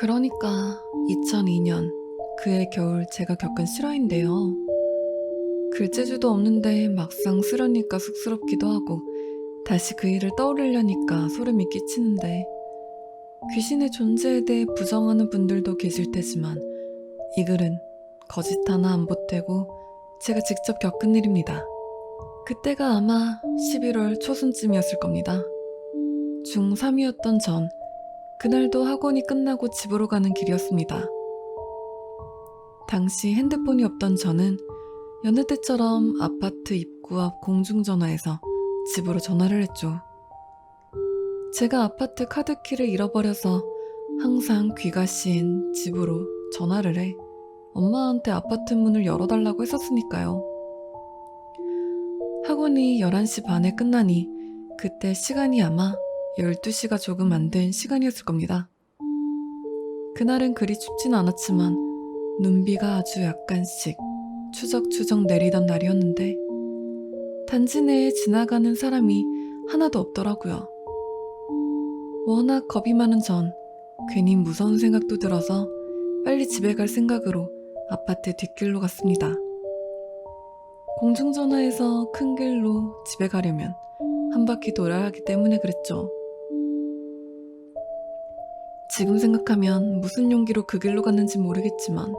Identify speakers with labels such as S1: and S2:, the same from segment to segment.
S1: 그러니까 2002년 그해 겨울 제가 겪은 실화인데요. 글재주도 없는데 막상 쓰려니까 쑥스럽기도 하고 다시 그 일을 떠올리려니까 소름이 끼치는데 귀신의 존재에 대해 부정하는 분들도 계실 테지만 이 글은 거짓 하나 안 보태고 제가 직접 겪은 일입니다. 그때가 아마 11월 초순쯤이었을 겁니다. 중3이었던 전 그날도 학원이 끝나고 집으로 가는 길이었습니다. 당시 핸드폰이 없던 저는 여느 때처럼 아파트 입구 앞 공중전화에서 집으로 전화를 했죠. 제가 아파트 카드키를 잃어버려서 항상 귀가 씌인 집으로 전화를 해 엄마한테 아파트 문을 열어달라고 했었으니까요. 학원이 11시 반에 끝나니 그때 시간이 아마 12시가 조금 안 된 시간이었을 겁니다. 그날은 그리 춥진 않았지만 눈비가 아주 약간씩 추적추적 내리던 날이었는데 단지 내에 지나가는 사람이 하나도 없더라고요. 워낙 겁이 많은 전 괜히 무서운 생각도 들어서 빨리 집에 갈 생각으로 아파트 뒷길로 갔습니다. 공중전화에서 큰 길로 집에 가려면 한 바퀴 돌아야 하기 때문에 그랬죠. 지금 생각하면 무슨 용기로 그 길로 갔는지 모르겠지만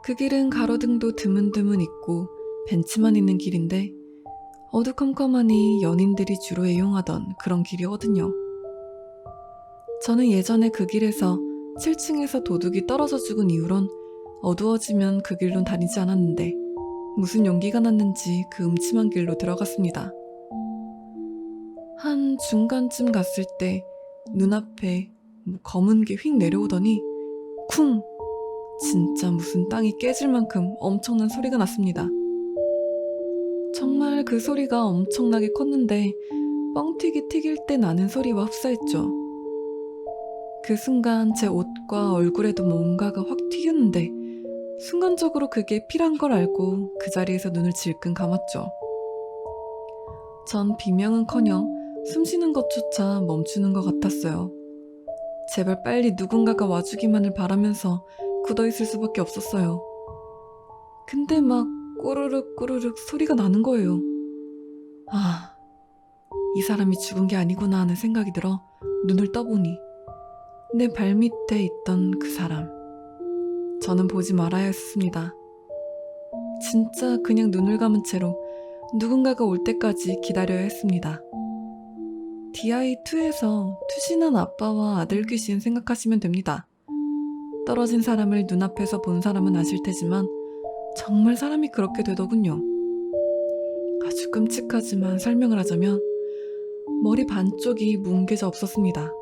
S1: 그 길은 가로등도 드문드문 있고 벤치만 있는 길인데 어두컴컴하니 연인들이 주로 이용하던 그런 길이거든요. 저는 예전에 그 길에서 7층에서 도둑이 떨어져 죽은 이후론 어두워지면 그 길로 다니지 않았는데 무슨 용기가 났는지 그 음침한 길로 들어갔습니다. 한 중간쯤 갔을 때 눈앞에 뭐 검은 게 휙 내려오더니 쿵! 진짜 무슨 땅이 깨질 만큼 엄청난 소리가 났습니다. 정말 그 소리가 엄청나게 컸는데 뻥튀기 튀길 때 나는 소리와 흡사했죠. 그 순간 제 옷과 얼굴에도 뭔가가 확 튀겼는데 순간적으로 그게 피란 걸 알고 그 자리에서 눈을 질끈 감았죠. 전 비명은커녕 숨 쉬는 것조차 멈추는 것 같았어요. 제발 빨리 누군가가 와주기만을 바라면서 굳어 있을 수밖에 없었어요. 근데 막 꼬르륵 꼬르륵 소리가 나는 거예요. 아, 이 사람이 죽은 게 아니구나 하는 생각이 들어 눈을 떠보니 내 발밑에 있던 그 사람. 저는 보지 말아야 했습니다. 진짜 그냥 눈을 감은 채로 누군가가 올 때까지 기다려야 했습니다. DI2에서 투신한 아빠와 아들 귀신 생각하시면 됩니다. 떨어진 사람을 눈앞에서 본 사람은 아실 테지만 정말 사람이 그렇게 되더군요. 아주 끔찍하지만 설명을 하자면 머리 반쪽이 뭉개져 없었습니다.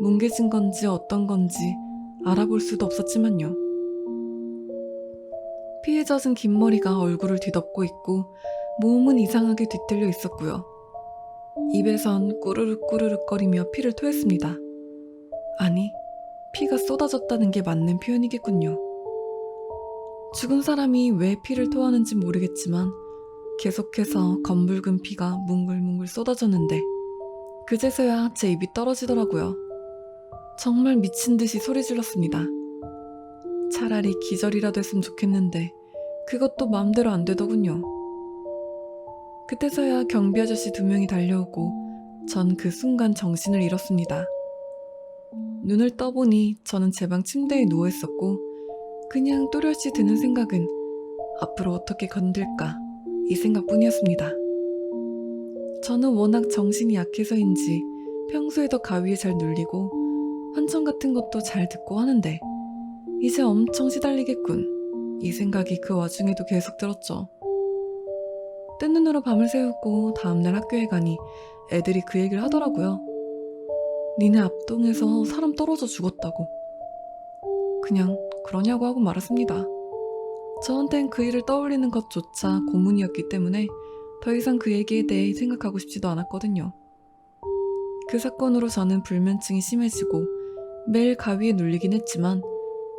S1: 뭉개진 건지 어떤 건지 알아볼 수도 없었지만요. 피에 젖은 긴 머리가 얼굴을 뒤덮고 있고 몸은 이상하게 뒤틀려 있었고요. 입에선 꾸르륵 꾸르륵 거리며 피를 토했습니다. 아니, 피가 쏟아졌다는 게 맞는 표현이겠군요. 죽은 사람이 왜 피를 토하는지 모르겠지만 계속해서 검붉은 피가 뭉글뭉글 쏟아졌는데 그제서야 제 입이 떨어지더라고요. 정말 미친 듯이 소리 질렀습니다. 차라리 기절이라도 했으면 좋겠는데 그것도 마음대로 안 되더군요. 그때서야 경비 아저씨 두 명이 달려오고 전 그 순간 정신을 잃었습니다. 눈을 떠보니 저는 제 방 침대에 누워 있었고 그냥 또렷이 드는 생각은 앞으로 어떻게 건들까 이 생각뿐이었습니다. 저는 워낙 정신이 약해서인지 평소에도 가위에 잘 눌리고 환청 같은 것도 잘 듣고 하는데 이제 엄청 시달리겠군 이 생각이 그 와중에도 계속 들었죠. 뜬 눈으로 밤을 새우고 다음날 학교에 가니 애들이 그 얘기를 하더라고요. 니네 앞동에서 사람 떨어져 죽었다고. 그냥 그러냐고 하고 말았습니다. 저한텐 그 일을 떠올리는 것조차 고문이었기 때문에 더 이상 그 얘기에 대해 생각하고 싶지도 않았거든요. 그 사건으로 저는 불면증이 심해지고 매일 가위에 눌리긴 했지만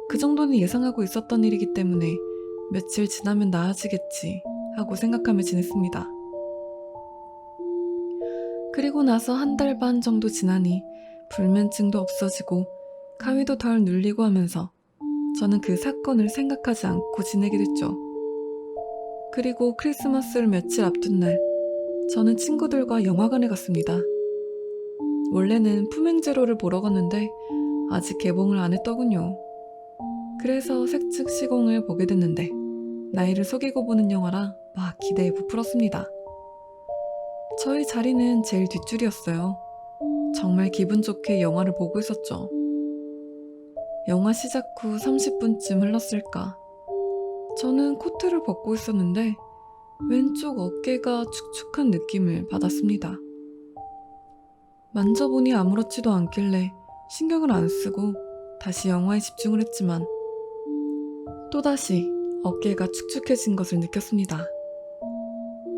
S1: 그 정도는 예상하고 있었던 일이기 때문에 며칠 지나면 나아지겠지 하고 생각하며 지냈습니다. 그리고 나서 한 달 반 정도 지나니 불면증도 없어지고 가위도 덜 눌리고 하면서 저는 그 사건을 생각하지 않고 지내게 됐죠. 그리고 크리스마스를 며칠 앞둔 날, 저는 친구들과 영화관에 갔습니다. 원래는 품행제로를 보러 갔는데 아직 개봉을 안 했더군요. 그래서 색즉 시공을 보게 됐는데 나이를 속이고 보는 영화라 막 기대에 부풀었습니다. 저희 자리는 제일 뒷줄이었어요. 정말 기분 좋게 영화를 보고 있었죠. 영화 시작 후 30분쯤 흘렀을까. 저는 코트를 벗고 있었는데 왼쪽 어깨가 축축한 느낌을 받았습니다. 만져보니 아무렇지도 않길래 신경을 안 쓰고 다시 영화에 집중을 했지만 또다시 어깨가 축축해진 것을 느꼈습니다.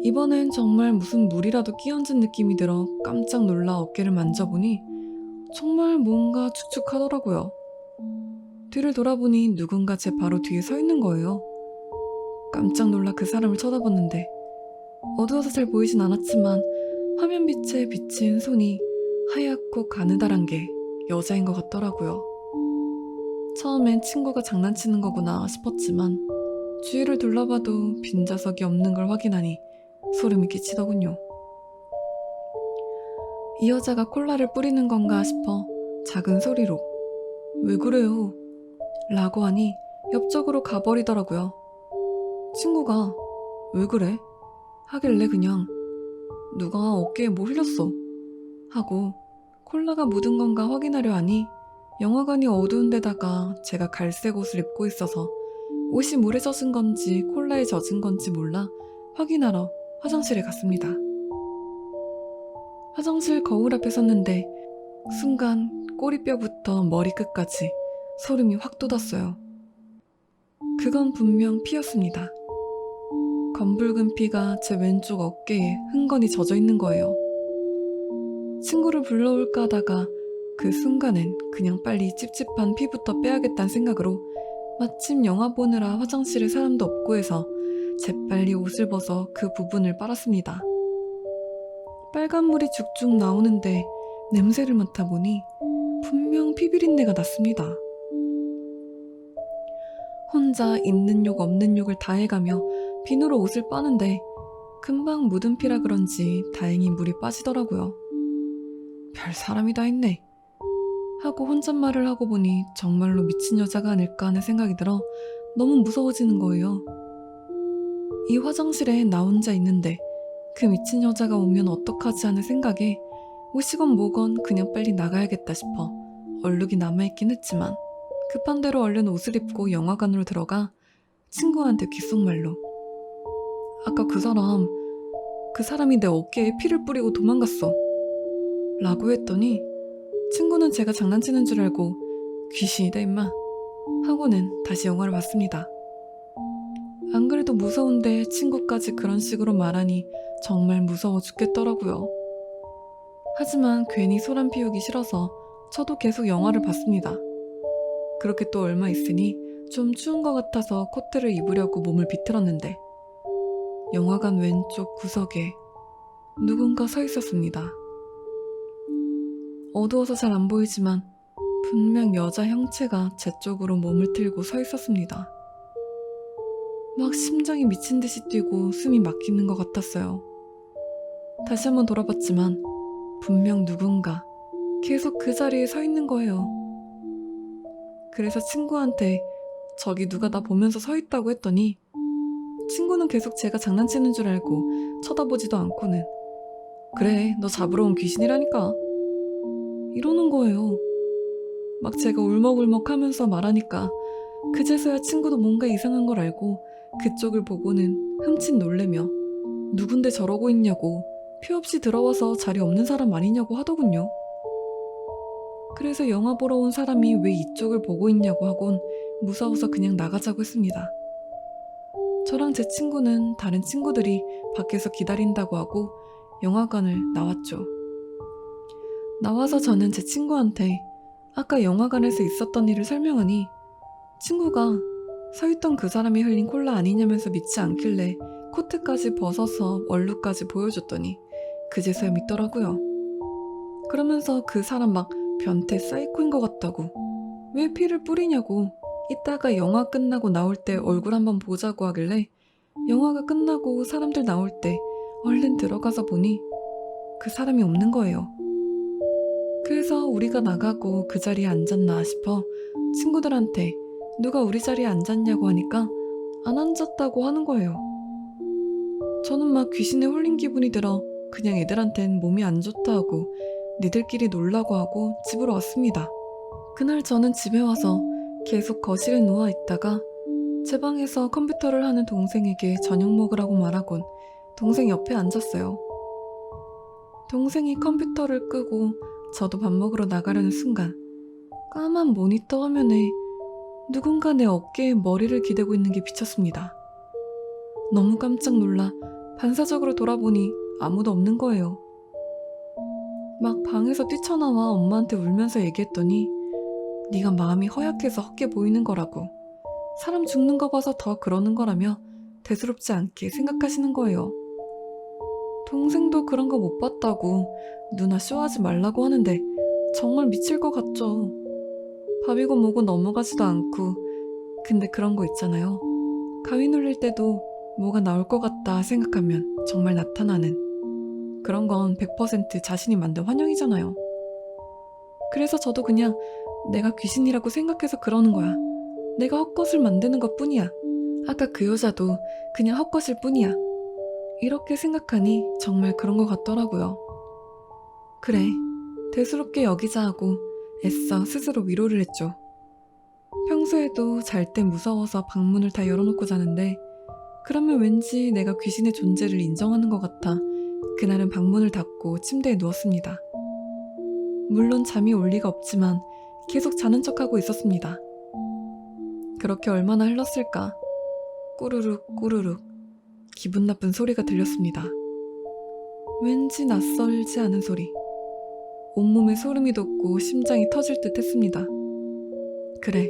S1: 이번엔 정말 무슨 물이라도 끼얹은 느낌이 들어 깜짝 놀라 어깨를 만져보니 정말 뭔가 축축하더라고요. 뒤를 돌아보니 누군가 제 바로 뒤에 서 있는 거예요. 깜짝 놀라 그 사람을 쳐다봤는데 어두워서 잘 보이진 않았지만 화면 빛에 비친 손이 하얗고 가느다란 게 여자인 것 같더라고요. 처음엔 친구가 장난치는 거구나 싶었지만 주위를 둘러봐도 빈자석이 없는 걸 확인하니 소름이 끼치더군요. 이 여자가 콜라를 뿌리는 건가 싶어 작은 소리로 왜 그래요? 라고 하니 옆쪽으로 가버리더라고요. 친구가 왜 그래? 하길래 그냥 누가 어깨에 뭐 흘렸어? 하고 콜라가 묻은 건가 확인하려 하니 영화관이 어두운 데다가 제가 갈색 옷을 입고 있어서 옷이 물에 젖은 건지 콜라에 젖은 건지 몰라 확인하러 화장실에 갔습니다. 화장실 거울 앞에 섰는데 순간 꼬리뼈부터 머리끝까지 소름이 확 돋았어요. 그건 분명 피였습니다. 검붉은 피가 제 왼쪽 어깨에 흥건히 젖어 있는 거예요. 친구를 불러올까 하다가 그 순간엔 그냥 빨리 찝찝한 피부터 빼야겠다는 생각으로 마침 영화 보느라 화장실에 사람도 없고 해서 재빨리 옷을 벗어 그 부분을 빨았습니다. 빨간 물이 죽죽 나오는데 냄새를 맡아 보니 분명 피비린내가 났습니다. 혼자 있는 욕 없는 욕을 다 해가며 비누로 옷을 빠는데 금방 묻은 피라 그런지 다행히 물이 빠지더라고요. 별 사람이 다 있네. 하고 혼잣말을 하고 보니 정말로 미친 여자가 아닐까 하는 생각이 들어 너무 무서워지는 거예요. 이 화장실에 나 혼자 있는데 그 미친 여자가 오면 어떡하지 하는 생각에 옷이건 뭐건 그냥 빨리 나가야겠다 싶어 얼룩이 남아있긴 했지만 급한 대로 얼른 옷을 입고 영화관으로 들어가 친구한테 귓속말로. 아까 그 사람 그 사람이 내 어깨에 피를 뿌리고 도망갔어. 라고 했더니 친구는 제가 장난치는 줄 알고 귀신이다 임마. 하고는 다시 영화를 봤습니다. 안 그래도 무서운데 친구까지 그런 식으로 말하니 정말 무서워 죽겠더라고요. 하지만 괜히 소란 피우기 싫어서 저도 계속 영화를 봤습니다. 그렇게 또 얼마 있으니 좀 추운 것 같아서 코트를 입으려고 몸을 비틀었는데 영화관 왼쪽 구석에 누군가 서 있었습니다. 어두워서 잘 안 보이지만 분명 여자 형체가 제 쪽으로 몸을 틀고 서 있었습니다. 막 심장이 미친 듯이 뛰고 숨이 막히는 것 같았어요. 다시 한번 돌아봤지만 분명 누군가 계속 그 자리에 서 있는 거예요. 그래서 친구한테 저기 누가 나 보면서 서 있다고 했더니 친구는 계속 제가 장난치는 줄 알고 쳐다보지도 않고는 그래 너 잡으러 온 귀신이라니까 이러는 거예요. 막 제가 울먹울먹 하면서 말하니까 그제서야 친구도 뭔가 이상한 걸 알고 그쪽을 보고는 흠칫 놀래며 누군데 저러고 있냐고 표 없이 들어와서 자리 없는 사람 아니냐고 하더군요. 그래서 영화 보러 온 사람이 왜 이쪽을 보고 있냐고 하곤 무서워서 그냥 나가자고 했습니다. 저랑 제 친구는 다른 친구들이 밖에서 기다린다고 하고 영화관을 나왔죠. 나와서 저는 제 친구한테 아까 영화관에서 있었던 일을 설명하니 친구가 서 있던 그 사람이 흘린 콜라 아니냐면서 믿지 않길래 코트까지 벗어서 얼룩까지 보여줬더니 그제서야 믿더라고요. 그러면서 그 사람 막 변태 사이코인 것 같다고 왜 피를 뿌리냐고 이따가 영화 끝나고 나올 때 얼굴 한번 보자고 하길래 영화가 끝나고 사람들 나올 때 얼른 들어가서 보니 그 사람이 없는 거예요. 그래서 우리가 나가고 그 자리에 앉았나 싶어 친구들한테 누가 우리 자리에 앉았냐고 하니까 안 앉았다고 하는 거예요. 저는 막 귀신에 홀린 기분이 들어 그냥 애들한텐 몸이 안 좋다 하고 니들끼리 놀라고 하고 집으로 왔습니다. 그날 저는 집에 와서 계속 거실에 누워 있다가 제 방에서 컴퓨터를 하는 동생에게 저녁 먹으라고 말하곤 동생 옆에 앉았어요. 동생이 컴퓨터를 끄고 저도 밥 먹으러 나가려는 순간 까만 모니터 화면에 누군가 내 어깨에 머리를 기대고 있는 게 비쳤습니다. 너무 깜짝 놀라 반사적으로 돌아보니 아무도 없는 거예요. 막 방에서 뛰쳐나와 엄마한테 울면서 얘기했더니 네가 마음이 허약해서 헛게 보이는 거라고 사람 죽는 거 봐서 더 그러는 거라며 대수롭지 않게 생각하시는 거예요. 동생도 그런 거 못 봤다고 누나 쇼하지 말라고 하는데 정말 미칠 것 같죠. 밥이고 뭐고 넘어가지도 않고 근데 그런 거 있잖아요. 가위 눌릴 때도 뭐가 나올 것 같다 생각하면 정말 나타나는 그런 건 100% 자신이 만든 환영이잖아요. 그래서 저도 그냥 내가 귀신이라고 생각해서 그러는 거야. 내가 헛것을 만드는 것 뿐이야. 아까 그 여자도 그냥 헛것일 뿐이야. 이렇게 생각하니 정말 그런 것 같더라고요. 그래, 대수롭게 여기자 하고 애써 스스로 위로를 했죠. 평소에도 잘 때 무서워서 방문을 다 열어놓고 자는데 그러면 왠지 내가 귀신의 존재를 인정하는 것 같아 그날은 방문을 닫고 침대에 누웠습니다. 물론 잠이 올 리가 없지만 계속 자는 척하고 있었습니다. 그렇게 얼마나 흘렀을까? 꾸르륵 꾸르륵 기분 나쁜 소리가 들렸습니다. 왠지 낯설지 않은 소리. 온몸에 소름이 돋고 심장이 터질 듯 했습니다. 그래,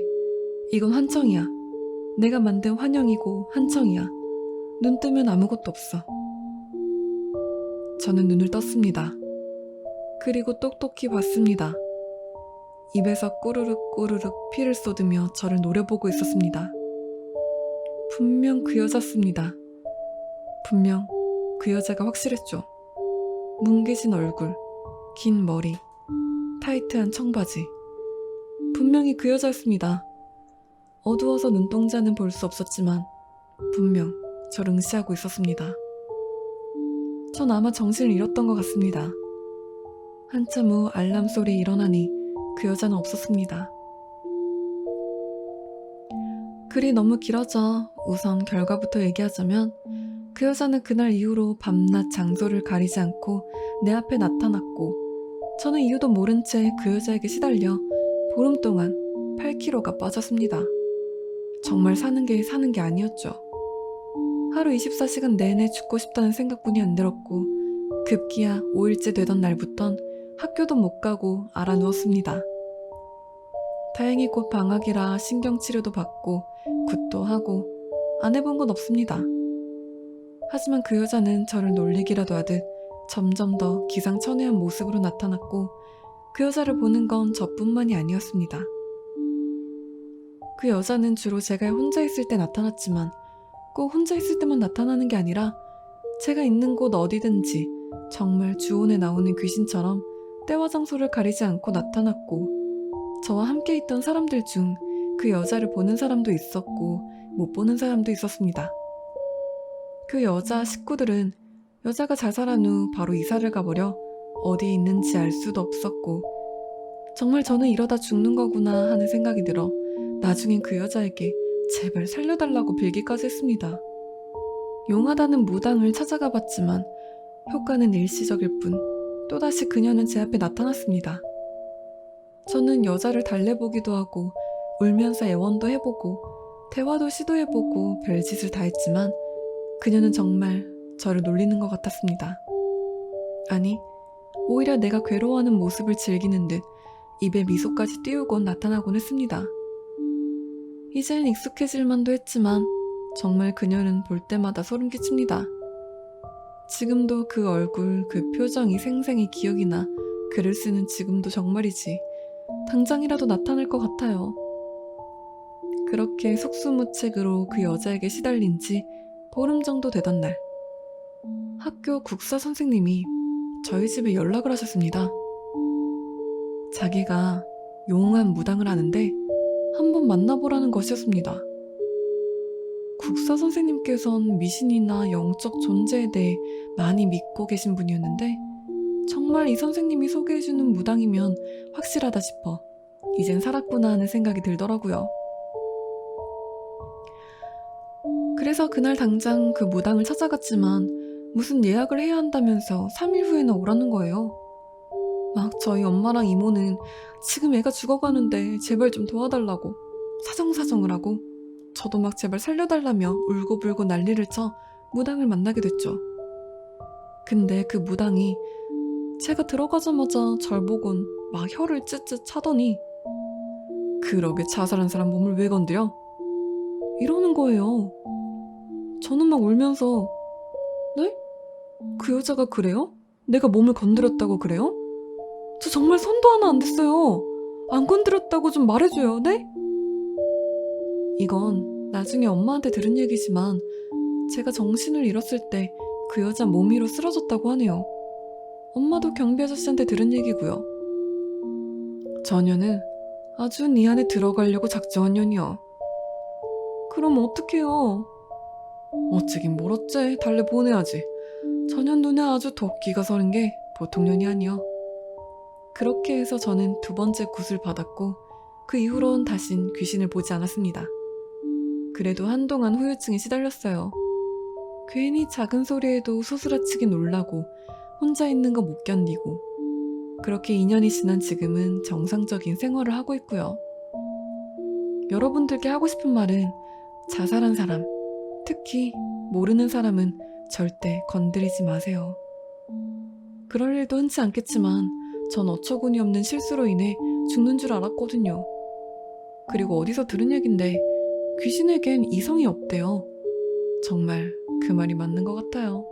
S1: 이건 환청이야. 내가 만든 환영이고 환청이야. 눈 뜨면 아무것도 없어. 저는 눈을 떴습니다. 그리고 똑똑히 봤습니다. 입에서 꼬르륵 꼬르륵 피를 쏟으며 저를 노려보고 있었습니다. 분명 그 여자습니다. 분명 그 여자가 확실했죠. 뭉개진 얼굴, 긴 머리, 타이트한 청바지. 분명히 그 여자였습니다. 어두워서 눈동자는 볼 수 없었지만 분명 저를 응시하고 있었습니다. 전 아마 정신을 잃었던 것 같습니다. 한참 후 알람 소리 일어나니 그 여자는 없었습니다. 글이 너무 길어져 우선 결과부터 얘기하자면 그 여자는 그날 이후로 밤낮 장소를 가리지 않고 내 앞에 나타났고 저는 이유도 모른 채 그 여자에게 시달려 보름 동안 8kg가 빠졌습니다. 정말 사는 게 사는 게 아니었죠. 하루 24시간 내내 죽고 싶다는 생각뿐이 안 들었고 급기야 5일째 되던 날부턴 학교도 못 가고 알아 누웠습니다. 다행히 곧 방학이라 신경치료도 받고 굿도 하고 안 해본 건 없습니다. 하지만 그 여자는 저를 놀리기라도 하듯 점점 더 기상천외한 모습으로 나타났고 그 여자를 보는 건 저뿐만이 아니었습니다. 그 여자는 주로 제가 혼자 있을 때 나타났지만 꼭 혼자 있을 때만 나타나는 게 아니라 제가 있는 곳 어디든지 정말 주온에 나오는 귀신처럼 때와 장소를 가리지 않고 나타났고 저와 함께 있던 사람들 중 그 여자를 보는 사람도 있었고 못 보는 사람도 있었습니다. 그 여자 식구들은 여자가 자살한 후 바로 이사를 가버려 어디에 있는지 알 수도 없었고 정말 저는 이러다 죽는 거구나 하는 생각이 들어 나중엔 그 여자에게 제발 살려달라고 빌기까지 했습니다. 용하다는 무당을 찾아가 봤지만 효과는 일시적일 뿐 또다시 그녀는 제 앞에 나타났습니다. 저는 여자를 달래보기도 하고 울면서 애원도 해보고 대화도 시도해보고 별짓을 다 했지만 그녀는 정말 저를 놀리는 것 같았습니다. 아니, 오히려 내가 괴로워하는 모습을 즐기는 듯 입에 미소까지 띄우곤 나타나곤 했습니다. 이젠 익숙해질 만도 했지만 정말 그녀는 볼 때마다 소름 끼칩니다. 지금도 그 얼굴, 그 표정이 생생히 기억이 나 글을 쓰는 지금도 정말이지 당장이라도 나타날 것 같아요. 그렇게 속수무책으로 그 여자에게 시달린 지 보름 정도 되던 날, 학교 국사 선생님이 저희 집에 연락을 하셨습니다. 자기가 용한 무당을 하는데 한번 만나보라는 것이었습니다. 국사 선생님께선 미신이나 영적 존재에 대해 많이 믿고 계신 분이었는데 정말 이 선생님이 소개해주는 무당이면 확실하다 싶어 이젠 살았구나 하는 생각이 들더라고요. 그래서 그날 당장 그 무당을 찾아갔지만 무슨 예약을 해야 한다면서 3일 후에나 오라는 거예요. 막 저희 엄마랑 이모는 지금 애가 죽어가는데 제발 좀 도와달라고 사정사정을 하고 저도 막 제발 살려달라며 울고불고 난리를 쳐 무당을 만나게 됐죠. 근데 그 무당이 제가 들어가자마자 절 보곤 막 혀를 쯧쯧 차더니 그러게 자살한 사람 몸을 왜 건드려? 이러는 거예요. 저는 막 울면서 네? 그 여자가 그래요? 내가 몸을 건드렸다고 그래요? 저 정말 손도 하나 안 댔어요. 안 건드렸다고 좀 말해줘요, 네? 이건 나중에 엄마한테 들은 얘기지만 제가 정신을 잃었을 때 그 여자 몸 위로 쓰러졌다고 하네요. 엄마도 경비 아저씨한테 들은 얘기고요. 전혀는 아주 네 안에 들어가려고 작정한 년이요. 그럼 어떡해요? 어찌긴 뭘 어째 달래 보내야지. 전현 눈에 아주 도끼가 서는 게 보통 년이 아니요. 그렇게 해서 저는 두 번째 굿을 받았고 그 이후론 다신 귀신을 보지 않았습니다. 그래도 한동안 후유증에 시달렸어요. 괜히 작은 소리에도 소스라치게 놀라고 혼자 있는 거 못 견디고 그렇게 2년이 지난 지금은 정상적인 생활을 하고 있고요. 여러분들께 하고 싶은 말은 자살한 사람, 특히 모르는 사람은 절대 건드리지 마세요. 그럴 일도 흔치 않겠지만 전 어처구니 없는 실수로 인해 죽는 줄 알았거든요. 그리고 어디서 들은 얘긴데 귀신에겐 이성이 없대요. 정말 그 말이 맞는 것 같아요.